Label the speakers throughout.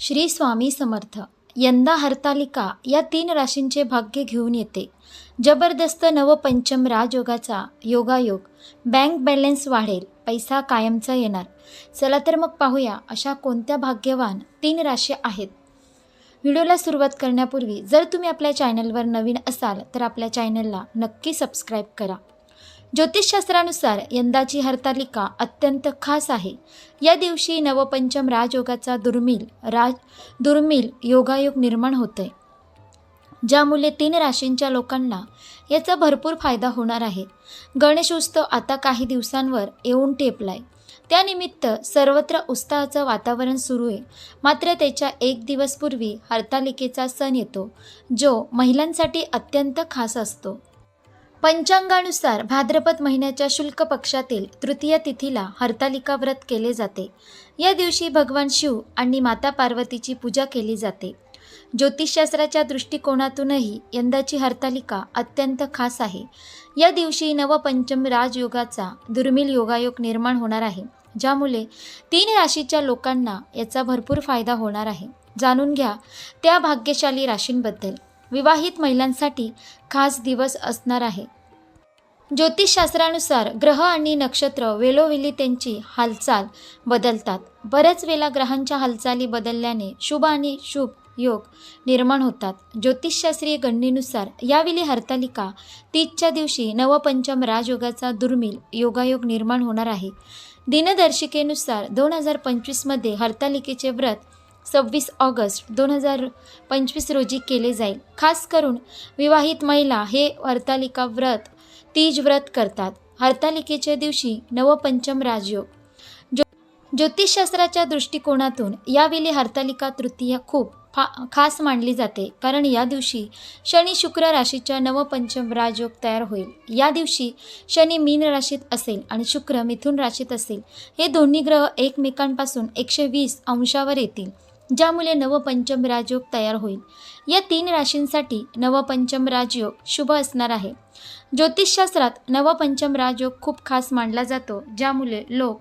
Speaker 1: श्री स्वामी समर्थ. यंदा हरतालिका या तीन राशींचे भाग्य घेऊन येते. जबरदस्त नवपंचम राजयोगाचा योगायोग. बँक बॅलन्स वाढेल. पैसा कायमचा येणार. चला तर मग पाहूया अशा कोणत्या भाग्यवान तीन राशी आहेत. व्हिडिओला सुरुवात करण्यापूर्वी जर तुम्ही आपल्या चॅनलवर नवीन असाल तर आपल्या चॅनलला नक्की सबस्क्राईब करा. ज्योतिषशास्त्रानुसार यंदाची हरतालिका अत्यंत खास आहे. या दिवशी नवपंचम राजयोगाचा दुर्मिळ राज दुर्मिळ योगायोग निर्माण होतोय. ज्यामुळे तीन राशींच्या लोकांना याचा भरपूर फायदा होणार आहे. गणेशोत्सव आता काही दिवसांवर येऊन ठेपलाय. त्यानिमित्त सर्वत्र उत्साहाचं वातावरण सुरू आहे. मात्र त्याच्या एक दिवस पूर्वी हरतालिकेचा सण येतो जो महिलांसाठी अत्यंत खास असतो. पंचांगानुसार भाद्रपद महिन्याच्या शुल्क पक्षातील तृतीय तिथीला हरतालिका व्रत केले जाते. या दिवशी भगवान शिव आणि माता पार्वतीची पूजा केली जाते. ज्योतिषशास्त्राच्या दृष्टिकोनातूनही यंदाची हरतालिका अत्यंत खास आहे. या दिवशी नवपंचम राजयोगाचा दुर्मिळ योगायोग निर्माण होणार आहे. ज्यामुळे तीन राशीच्या लोकांना याचा भरपूर फायदा होणार आहे. जाणून घ्या त्या भाग्यशाली राशींबद्दल. विवाहित महिलांसाठी खास दिवस असणार आहे. ज्योतिषशास्त्रानुसार ग्रह आणि नक्षत्र वेळोवेळी त्यांची हालचाल बदलतात. बऱ्याच वेळा ग्रहांच्या हालचाली बदलल्याने शुभ आणि शुभ योग निर्माण होतात. ज्योतिषशास्त्रीय गणनेनुसार यावेळी हरतालिका तीजच्या दिवशी नवपंचम राजयोगाचा दुर्मिळ योगायोग निर्माण होणार आहे. दिनदर्शिकेनुसार दोन हजार पंचवीसमध्ये हरतालिकेचे व्रत सव्वीस ऑगस्ट दोन हजार पंचवीस रोजी केले जाईल. खास करून विवाहित महिला हे हरतालिका व्रत तीज व्रत करतात. हरतालिकेच्या दिवशी नवपंचम राजयोग. ज्यो ज्योतिषशास्त्राच्या दृष्टिकोनातून यावेळी हरतालिका तृतीया खूप फा खास मानली जाते. कारण या दिवशी शनी शुक्र राशीच्या नवपंचम राजयोग तयार होईल. या दिवशी शनी मीन राशीत असेल आणि शुक्र मिथुन राशीत असेल. हे दोन्ही ग्रह एकमेकांपासून एकशे वीस अंशावर येतील. ज्यामुळे नवपंचम राजयोग तयार होईल. या तीन राशींसाठी नवपंचम राजयोग शुभ असणार आहे. ज्योतिषशास्त्रात नवपंचम राजयोग खूप खास मानला जातो. ज्यामुळे लोक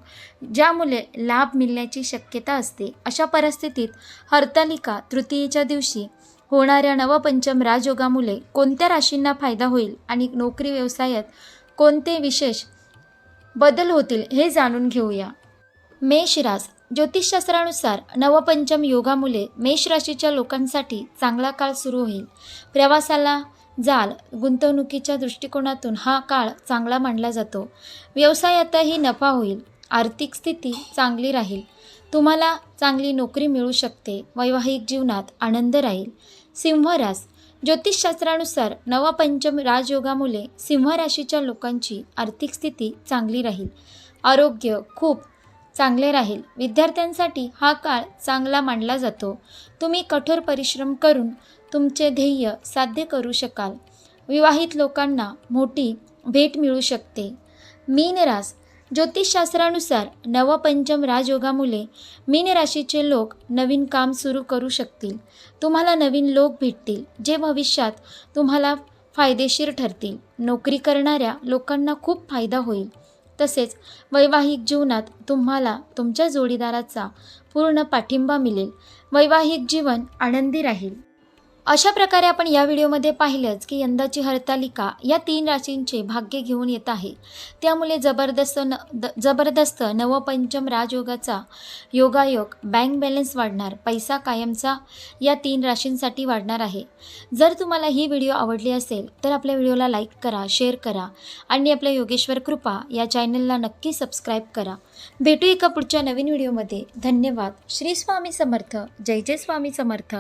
Speaker 1: ज्यामुळे लाभ मिळण्याची शक्यता असते. अशा परिस्थितीत हरतालिका तृतीयेच्या दिवशी होणाऱ्या नवपंचम राजयोगामुळे कोणत्या राशींना फायदा होईल आणि नोकरी व्यवसायात कोणते विशेष बदल होतील हे जाणून घेऊया. मेष रास ज्योतिषशास्त्रानुसार नवपंचम योगामुळे मेष राशीच्या लोकांसाठी चांगला काळ सुरू होईल. प्रवासाला जाल गुंतवणुकीच्या दृष्टिकोनातून हा काळ चांगला मानला जातो. व्यवसायातही नफा होईल. आर्थिक स्थिती चांगली राहील. तुम्हाला चांगली नोकरी मिळू शकते. वैवाहिक जीवनात आनंद राहील. सिंहरास. ज्योतिषशास्त्रानुसार नवपंचम राजयोगामुळे सिंह राशीच्या लोकांची आर्थिक स्थिती चांगली राहील. आरोग्य खूप चांगले राहील. विद्यार्थ्यांसाठी हा काळ चांगला मानला जातो. तुम्ही कठोर परिश्रम करून तुमचे ध्येय साध्य करू शकाल. विवाहित लोकांना मोठी भेट मिळू शकते. मीन रास. ज्योतिषशास्त्रानुसार नवपंचम राजयोगामुळे मीन राशीचे लोक नवीन काम सुरू करू शकतील. तुम्हाला नवीन लोक भेटतील जे भविष्यात तुम्हाला फायदेशीर ठरतील. नोकरी करणाऱ्या लोकांना खूप फायदा होईल. तसेच वैवाहिक जीवनात तुम्हाला तुमच्या जोडीदाराचा पूर्ण पाठिंबा मिळेल. वैवाहिक जीवन आनंदी राहील. अशा प्रकारे आपण या व्हिडिओमध्ये पाहिलंच की यंदाची हरतालिका या तीन राशींचे भाग्य घेऊन येत आहे. त्यामुळे जबरदस्त न द जबरदस्त नवपंचम राजयोगाचा योगायोग बँक बॅलन्स वाढणार पैसा कायमचा या तीन राशींसाठी वाढणार आहे. जर तुम्हाला ही व्हिडिओ आवडली असेल तर आपल्या व्हिडिओला लाईक करा शेअर करा आणि आपल्या योगेश्वर कृपा या चॅनलला नक्की सबस्क्राईब करा. भेटू एका पुढच्या नवीन व्हिडिओमध्ये. धन्यवाद. श्री स्वामी समर्थ. जय जय स्वामी समर्थ.